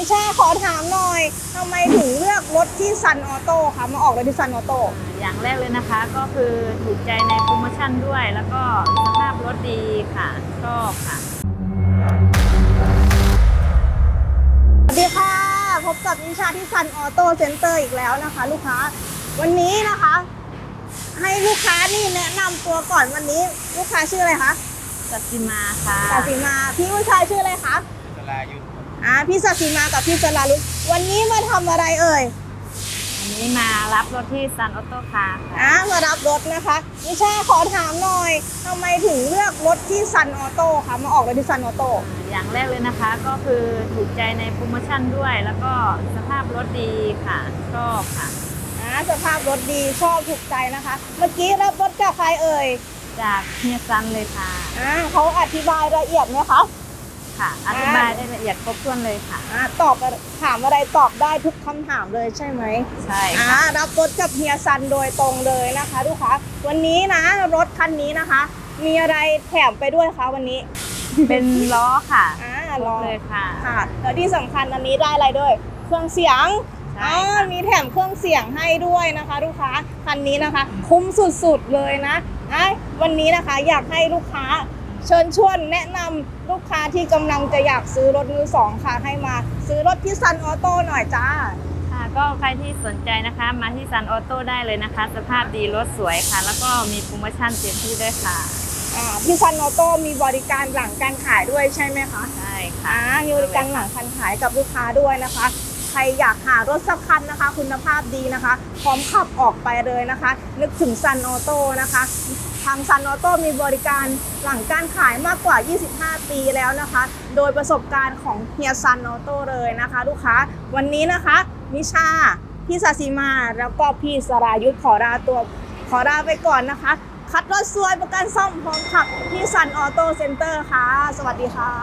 นิชาขอถามหน่อยทำไมถึงเลือกรถที่ซันออโต้คะมาออกรถที่ซันออโต้อย่างแรกเลยนะคะก็คือถูกใจในโปรโมชั่นด้วย แล้วก็สภาพรถดีค่ะชอบค่ะ สวัสดีค่ะ พบกับนิชาที่ซันออโต้เซ็นเตอร์อีกแล้วนะคะ ลูกค้า วันนี้นะคะ ให้ลูกค้านี่แนะนำตัวก่อนวันนี้ ลูกค้าชื่ออะไรคะสัตติมาค่ะสัสิมาพี่ผู้ชายชื่ออะไรคะ สลายุทธอ่าพี่สัสิมากับพี่สลาลุกวันนี้มาทำอะไรเอ่ยวันนี้มารับรถที่ซันออโต้คาร์ค่ะอ่ามารับรถนะคะนิชาขอถามหน่อยทำไมถึงเลือกรถที่ซันออโต้คะมาออกรถที่ซันออโต้อย่างแรกเลยนะคะ ก็คือถูกใจในโปรโมชั่นด้วย แล้วก็สภาพรถดีค่ะชอบค่ะอ่าสภาพรถดีชอบถูกใจนะคะ เมื่อกี้รับรถจากใครเอ่ยจากเฮียซันเลยค่ะอ่าเขาอธิบายละเอียดไหมคะ ค่ะ อธิบายได้ละเอียดครบถ้วนเลยค่ะ อ่าตอบถามอะไรตอบได้ทุกคำถามเลยใช่ไหม ใช่อ่าค่ะรับรถกับเฮียซันโดยตรงเลยนะคะลูกค้าวันนี้นะรถคันนี้นะคะ มีอะไรแถมไปด้วยคะวันนี้เป็นล้อค่ะอ่าครรบอเลยค่ะ ค่ะแล้วที่สำคัญอันนี้ได้อะไรด้วย เครื่องเสียงใช่อ่าค่ะ มีแถมเครื่องเสียงให้ด้วยนะคะ ลูกค้าคันนี้นะคะ คุ้มสุดๆเลยนะอะวันนี้นะคะอยากให้ลูกค้า เชิญชวนแนะนำลูกค้าที่กำลังจะอยากซื้อรถมือสองค่ะ ให้มาซื้อรถที่ซันออโต้หน่อยจ้า ค่ะก็ใครที่สนใจนะคะมาที่ซันออโต้ได้เลยนะคะ สภาพดีรถสวยค่ะ แล้วก็มีโปรโมชั่นเต็มที่ด้วยค่ะอ่าที่ซันออโต้มีบริการหลังการขายด้วยใช่ไหมคะ ใช่ค่ะ อ่ามีบริการหลังการขายกับลูกค้าด้วยนะคะ ใครอยากหารถสักคันนะคะ คุณภาพดีนะคะ พร้อมขับออกไปเลยนะคะ นึกถึงซันออโต้นะคะ ทางซันออโต้มีบริการหลังการขายมากกว่า 25 ปีแล้วนะคะ โดยประสบการณ์ของเฮียซันออโต้เลยนะคะ ลูกค้าวันนี้นะคะมิชาพี่สาสิมาแล้วก็พี่สรายุทธขอลาตัวขอลาไปก่อนนะคะ คัดรถสวยประกันซ่อมพร้อมขับที่ซันออโต้เซ็นเตอร์ค่ะ สวัสดีค่ะ